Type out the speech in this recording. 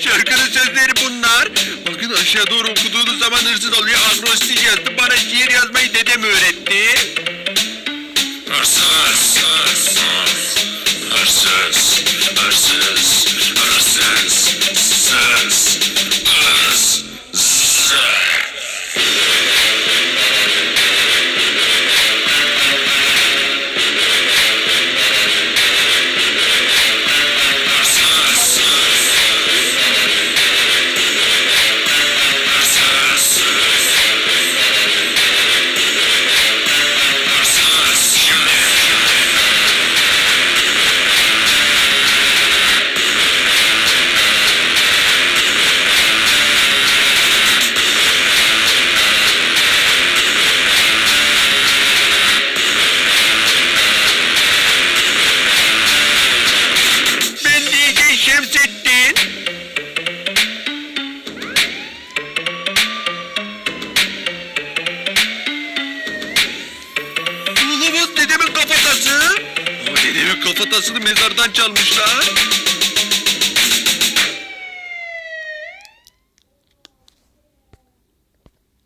Şarkının sözleri bunlar. Bakın aşağı doğru okuduğunuz zaman hırsız oluyor. Akrostiş yazdı. Bana şiir yazmayı dedem öğretti. Hırsız, hırsız, hırsız, hırsız, hırsız, hırsız. Kafatası. Ama dedemin kafatasını mezardan çalmışlar.